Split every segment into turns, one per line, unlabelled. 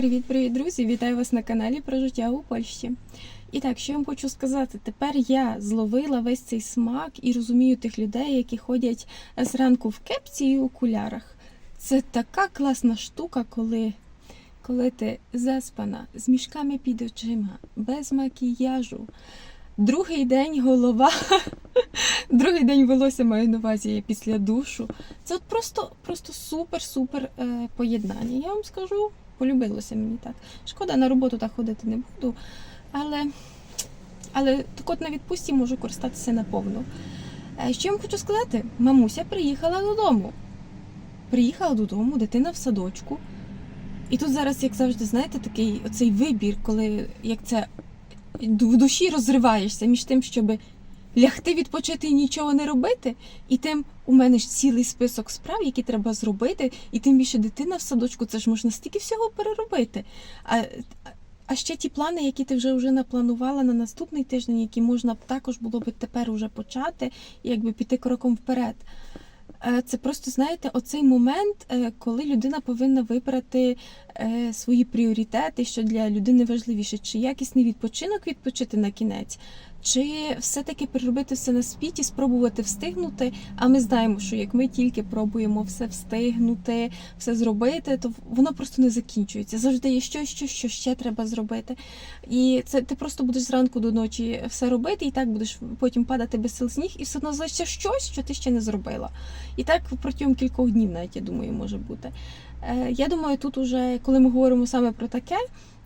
Привіт-привіт, друзі! Вітаю вас на каналі про життя у Польщі. І так, що я вам хочу сказати, тепер я зловила весь цей смак і розумію тих людей, які ходять зранку в кепці і окулярах. Це така класна штука, коли, коли ти заспана, з мішками під очима, без макіяжу. Другий день голова, другий день волосся маю на увазі після душу. Це от просто, просто супер-супер е, поєднання. Я вам скажу, полюбилося мені так. Шкода, на роботу так ходити не буду, але, але так от на відпустці можу користатися наповну. Е, Що я вам хочу сказати? Мамуся приїхала додому. Приїхала додому, дитина в садочку. І тут зараз, як завжди, знаєте, такий оцей вибір, коли як це в душі розриваєшся між тим, щоб лягти відпочити і нічого не робити, і тим у мене ж цілий список справ, які треба зробити, і тим більше дитина в садочку, це ж можна стільки всього переробити. А, а ще ті плани, які ти вже вже напланувала на наступний тиждень, які можна б також було б тепер уже почати і якби піти кроком вперед. Е, Це просто знаєте, оцей момент, е, коли людина повинна вибрати е, свої пріоритети, що для людини важливіше, чи якісний відпочинок відпочити на кінець, чи все-таки переробити все на спіті, спробувати встигнути. А ми знаємо, що як ми тільки пробуємо все встигнути, все зробити, то воно просто не закінчується. Завжди є щось, що, що ще треба зробити. І це ти просто будеш зранку до ночі все робити, і так будеш потім падати без сил сніг, і все одно залишиться щось, що ти ще не зробила. І так протягом кількох днів, навіть я думаю, може бути. Е, Я думаю, тут уже, коли ми говоримо саме про таке,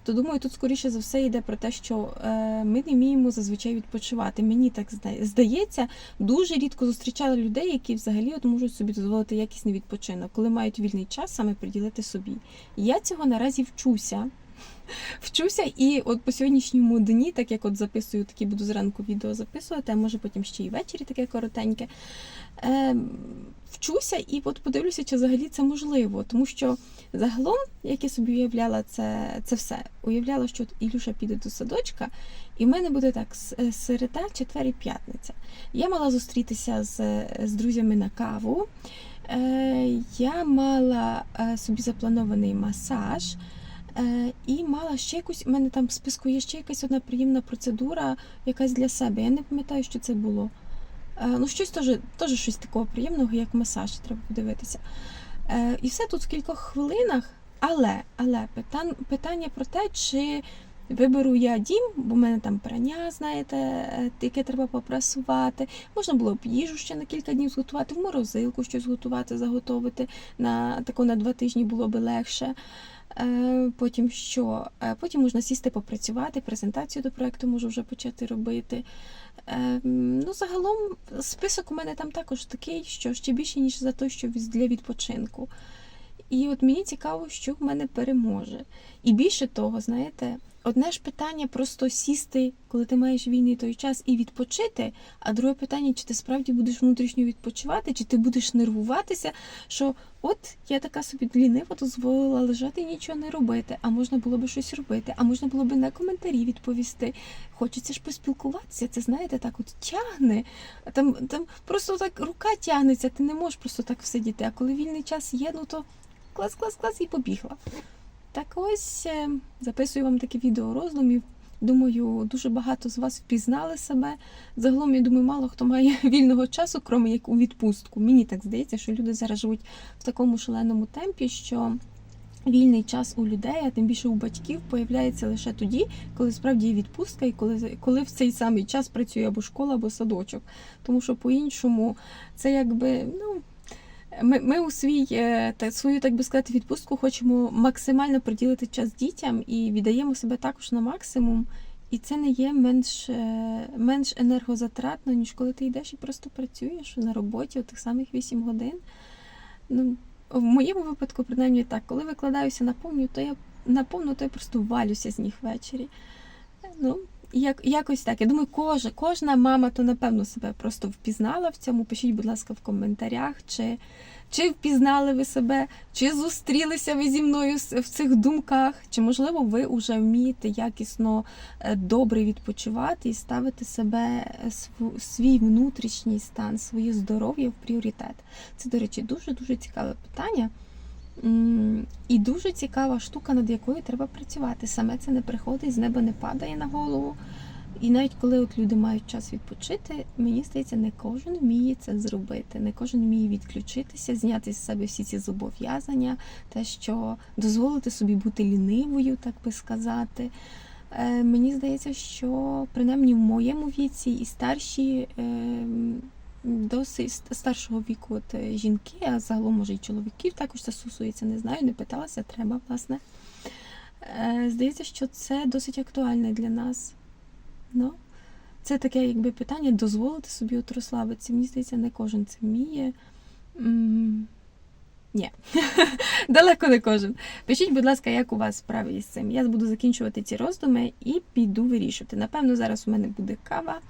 то думаю, тут скоріше за все йде про те, що е, ми не вміємо зазвичай відпочивати. Мені так здається, дуже рідко зустрічали людей, які взагалі от можуть собі дозволити якісний відпочинок, коли мають вільний час саме приділити собі. Я цього наразі вчуся. Вчуся, і от по сьогоднішньому дні, так як от записую, такі буду зранку відео записувати, а може потім ще й ввечері таке коротеньке. Е, вчуся і от подивлюся, чи взагалі це можливо. Тому що загалом, як я собі уявляла це, це все, уявляла, що Ілюша піде до садочка, і в мене буде так середа, четвер і п'ятниця. Я мала зустрітися з, з друзями на каву. Е, я мала е, собі запланований масаж. Е, і мала ще якусь, у мене там в списку є ще якась одна приємна процедура, якась для себе. Я не пам'ятаю, що це було. Е, ну, щось теж, теж щось такого приємного, як масаж, треба подивитися. Е, і все тут в кількох хвилинах, але, але питан, питання про те, чи виберу я дім, бо в мене там прання, знаєте, яке треба попрасувати. Можна було б їжу ще на кілька днів зготувати, в морозилку щось готувати, заготовити. На тако на два тижні було би легше. Е, Потім що? Е, Потім можна сісти попрацювати, презентацію до проекту можу вже почати робити. Е, Ну, загалом, список у мене там також такий, що ще більше, ніж за те, що для відпочинку. І от мені цікаво, що в мене переможе. І більше того, знаєте, одне ж питання просто сісти, коли ти маєш вільний той час, і відпочити. А друге питання, чи ти справді будеш внутрішньо відпочивати, чи ти будеш нервуватися, що от я така собі лінива дозволила лежати і нічого не робити, а можна було би щось робити, а можна було би на коментарі відповісти. Хочеться ж поспілкуватися, це знаєте, так от тягне. Там, там просто так рука тягнеться, ти не можеш просто так всидіти. А коли вільний час є, ну то клас, клас, клас і побігла. Так ось е, записую вам таке відео роздумів. Думаю, дуже багато з вас впізнали себе. Загалом, я думаю, мало хто має вільного часу, крім як у відпустку. Мені так здається, що люди зараз живуть в такому шаленому темпі, що вільний час у людей, а тим більше у батьків, появляється лише тоді, коли справді є відпустка, і коли, коли в цей самий час працює або школа, або садочок. Тому що по-іншому це якби ну. Ми, ми у свій е, та свою, так би сказати, відпустку хочемо максимально приділити час дітям і віддаємо себе також на максимум. І це не є менш, е, менш енергозатратно, ніж коли ти йдеш і просто працюєш на роботі у тих самих 8 годин. Ну, в моєму випадку, принаймні так, коли викладаюся наповню, то я наповну, то я просто валюся з них ввечері. Ну, як, якось так. Я думаю, кожна, кожна мама то напевно себе просто впізнала в цьому. Пишіть, будь ласка, в коментарях, чи, чи впізнали ви себе, чи зустрілися ви зі мною в цих думках, чи можливо ви вже вмієте якісно е, добре відпочивати і ставити себе е, свій внутрішній стан, своє здоров'я в пріоритет. Це, до речі, дуже дуже цікаве питання. І дуже цікава штука, над якою треба працювати. Саме це не приходить, з неба не падає на голову. І навіть коли от люди мають час відпочити, мені здається, не кожен вміє це зробити. Не кожен вміє відключитися, зняти з себе всі ці зобов'язання, те, що дозволити собі бути лінивою, так би сказати. Е, Мені здається, що принаймні в моєму віці і старші. Досить старшого віку от, е, жінки, а загалом може і чоловіків також це стосується, не знаю, не питалася, треба, власне. Е, Здається, що це досить актуальне для нас. Ну, це таке якби питання дозволити собі от розслабитися. Мені здається, не кожен це вміє. Ні, далеко не кожен. Пишіть, будь ласка, як у вас справи із цим. Я буду закінчувати ці роздуми і піду вирішувати. Напевно, зараз у мене буде кава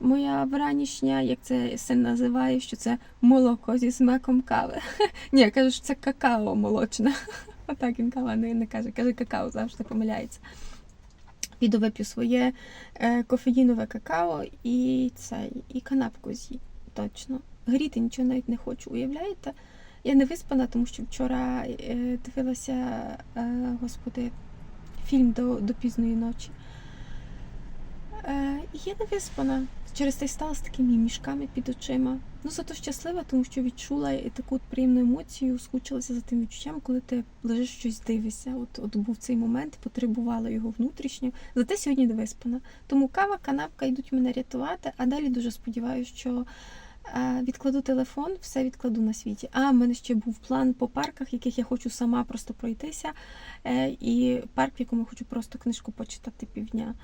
моя вранішня, як це син називає, що це молоко зі смаком кави. Ні, я кажу, що це какао молочне. Отак він кава не, не каже, каже какао, завжди помиляється. Піду вип'ю своє е, кофеїнове какао і це, і канапку з'їм. Точно. Гріти нічого навіть не хочу, уявляєте? Я не виспана, тому що вчора е, дивилася, е, господи, фільм до, до пізної ночі. Я не виспана. Через те стала з такими мішками під очима. Ну, зато щаслива, тому що відчула таку приємну емоцію, скучилася за тим відчуттям, коли ти лежиш щось дивишся. От, от був цей момент, потребувала його внутрішньо. Зате сьогодні не виспана. Тому кава, канапка йдуть мене рятувати, а далі дуже сподіваюся, що е, відкладу телефон, все відкладу на світі. А в мене ще був план по парках, яких я хочу сама просто пройтися. Е, і парк, в якому хочу просто книжку почитати півдня.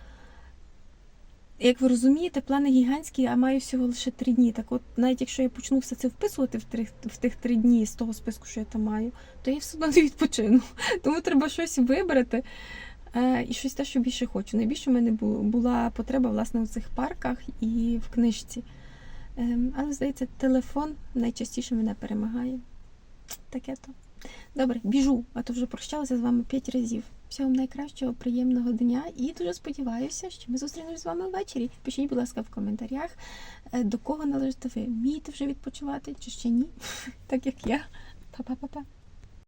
Як ви розумієте, плани гігантські, а маю всього лише три дні. Так от, навіть якщо я почну все це вписувати в, три, в тих три дні з того списку, що я там маю, то я все одно не відпочину. Тому треба щось вибрати е, і щось те, що більше хочу. Найбільше в мене бу- була потреба власне у цих парках і в книжці. Ем, але, здається, телефон найчастіше мене перемагає. Таке то. Добре, біжу, а то вже прощалася з вами п'ять разів. Всього вам найкращого, приємного дня і дуже сподіваюся, що ми зустрінемось з вами ввечері. Пишіть, будь ласка, в коментарях, е, до кого належите ви. Вмієте вже відпочивати чи ще ні? Так як я. Па-па-па-па.